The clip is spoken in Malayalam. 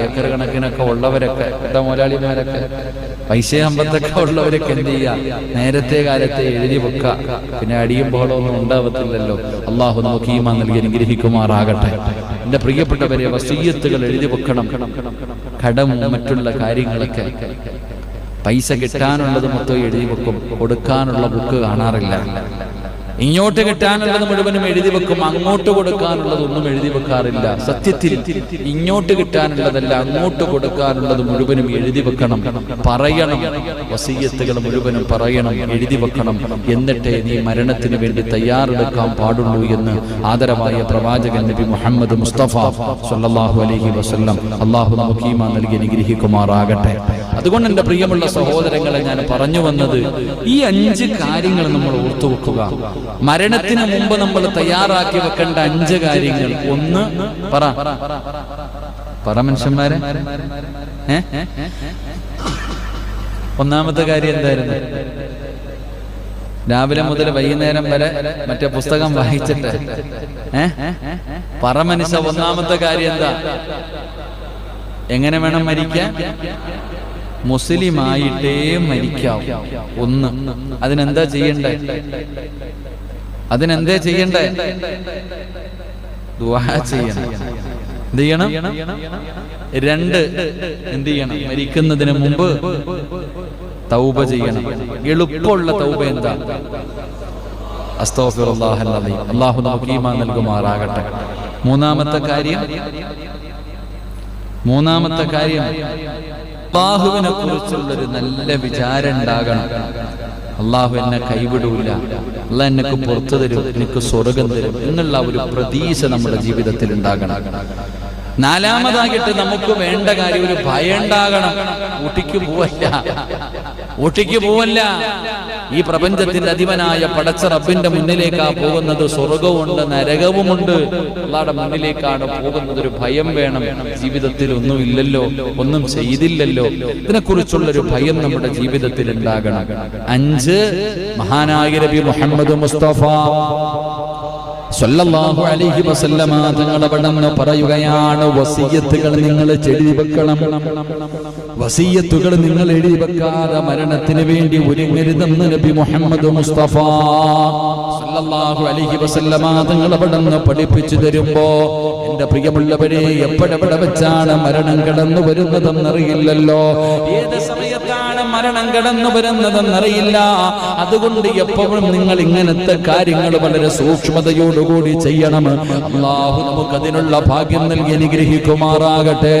ഏക്കർ കണക്കിനൊക്കെ ഉള്ളവരൊക്കെ എന്താ മുതലാളിമാരൊക്കെ. പൈസ സമ്പത്തൊക്കെ ഉള്ളവരൊക്കെ എന്ത് ചെയ്യുക നേരത്തെ കാലത്തെ എഴുതി വെക്ക. പിന്നെ അടിയും ബഹളമൊന്നും ഉണ്ടാവത്തില്ലല്ലോ. അള്ളാഹു നമുക്ക് നൽകി അനുഗ്രഹിക്കുമാറാകട്ടെ. എന്റെ പ്രിയപ്പെട്ടവരെ വസീയത്തുകൾ എഴുതി വെക്കണം. കടം മറ്റുള്ള കാര്യങ്ങളൊക്കെ. പൈസ കിട്ടാനുള്ളത് മൊത്തം എഴുതി വെക്കും. കൊടുക്കാനുള്ള ബുക്ക് കാണാറില്ല. ഇങ്ങോട്ട് കിട്ടാനുള്ളത് മുഴുവനും എഴുതി വെക്കും. അങ്ങോട്ട് കൊടുക്കാനുള്ളത് ഒന്നും എഴുതി വെക്കാറില്ല. സത്യത്തിൽ ഇങ്ങോട്ട് കിട്ടാനുള്ളതല്ല അങ്ങോട്ട് കൊടുക്കാനുള്ളത് മുഴുവനും എഴുതി വെക്കണം. പറയണം. വസീയത്തുകൾ മുഴുവനും പറയണം. എഴുതി വെക്കണം. എന്നിട്ടേ നീ മരണത്തിന് വേണ്ടി തയ്യാറെടുക്കാൻ പാടുള്ളൂ എന്ന് ആദരവായ പ്രവാചകൻ നബി മുഹമ്മദ് മുസ്തഫ സല്ലാഹു അലൈഹി വസല്ലം. അള്ളാഹു നമുക്ക് നൽകി അനുഗ്രഹിക്കുമാറാകട്ടെ. അതുകൊണ്ട് എന്റെ പ്രിയമുള്ള സഹോദരങ്ങളെ ഞാൻ പറഞ്ഞു വന്നത് ഈ അഞ്ച് കാര്യങ്ങൾ നമ്മൾ ഓർത്തു വെക്കുക. മരണത്തിന് മുമ്പ് നമ്മൾ തയ്യാറാക്കി വെക്കേണ്ട അഞ്ച് കാര്യങ്ങൾ. ഒന്ന് പറ. പറ മനുഷ്യന്മാരെ. ഒന്നാമത്തെ കാര്യം എന്തായിരുന്നു? രാവിലെ മുതൽ വൈകുന്നേരം വരെ മറ്റേ പുസ്തകം വായിച്ചിട്ട്. ഏ? പറ മനുഷ്യ ഒന്നാമത്തെ കാര്യം എന്താ? എങ്ങനെ വേണം മരിക്കാൻ? മുസ്ലിമായിട്ടേ മരിക്കാവും. ഒന്ന്. അതിനെന്താ ചെയ്യണ്ടേ? അതിനെന്താ ചെയ്യണ്ടേ? ചെയ്യണം. ചെയ്യണം? രണ്ട്. എന്ത് ചെയ്യണം? മരിക്കുന്നതിന് മുമ്പ് തൗബ ചെയ്യണം. എളുപ്പമുള്ള തൗബ എന്താ? അള്ളാഹു നമുക്ക് ഈമാൻ നൽകുമാറാകട്ടെ. മൂന്നാമത്തെ കാര്യം. മൂന്നാമത്തെ കാര്യം. അള്ളാഹുവിനെ കുറിച്ചുള്ളൊരു നല്ല വിചാരം ഉണ്ടാകണം അള്ളാഹു എന്നെ കൈവിടൂല. അല്ല എനക്ക് പുറത്തു തരും എനിക്ക് സ്വർഗം തരും എന്നുള്ള ഒരു പ്രതീക്ഷ നമ്മുടെ ജീവിതത്തിൽ ഉണ്ടാകണം. നാലാമതായിട്ട് നമുക്ക് വേണ്ട കാര്യം ഒരു ഭയം ഉണ്ടാകണം ഊട്ടിക്ക് പോവല്ല. ഊട്ടിക്ക് പോവല്ല. ഈ പ്രപഞ്ചത്തിന്റെ അധിപനായ പടച്ച റബ്ബിന്റെ മുന്നിലേക്കാ പോകുന്നത് സ്വർഗവുമുണ്ട് നരകവുമുണ്ട്. അള്ളാടെ മുന്നിലേക്കാണ് പോകുന്നത് ഒരു ഭയം വേണം. ജീവിതത്തിൽ ഒന്നും ഇല്ലല്ലോ ഒന്നും ചെയ്തില്ലല്ലോ. ഇതിനെക്കുറിച്ചുള്ള ഒരു ഭയം നമ്മുടെ ജീവിതത്തിൽ ഉണ്ടാകണം അഞ്ച് മഹാനായ നബി മുഹമ്മദ് മുസ്തഫ. സല്ലല്ലാഹു അലൈഹി വസല്ലമ തങ്ങൾ അവിടെന്ന് പറയുകയാണ് വസിയത്തുകൾ നിങ്ങൾ എഴുതി വെക്കണം വസിയത്തുകൾ നിങ്ങൾ എഴുതി വെക്കാതെ മരണത്തിന് വേണ്ടി ഒരുങ്ങരുതെന്ന് നബി മുഹമ്മദ് മുസ്തഫ സല്ലല്ലാഹു അലൈഹി വസല്ലമ തങ്ങൾ അവിടെന്ന് പഠിപ്പിച്ചു തരുമ്പോ എന്റെ പ്രിയമുള്ളവരെ എപ്പോഴെവിടെ വെച്ചാണ് മരണം കടന്നു വരുന്നതെന്നറിയില്ലല്ലോ. ഏത് സമയത്താണ് മരണം കടന്നു വരുന്നതെന്നറിയില്ല. അതുകൊണ്ട് എപ്പോഴും നിങ്ങൾ ഇങ്ങനത്തെ കാര്യങ്ങൾ വളരെ സൂക്ഷ്മതയോടുകൂടി ചെയ്യണം. അള്ളാഹു നമുക്ക് അതിനുള്ള ഭാഗ്യം നൽകി അനുഗ്രഹിക്കുമാറാകട്ടെ.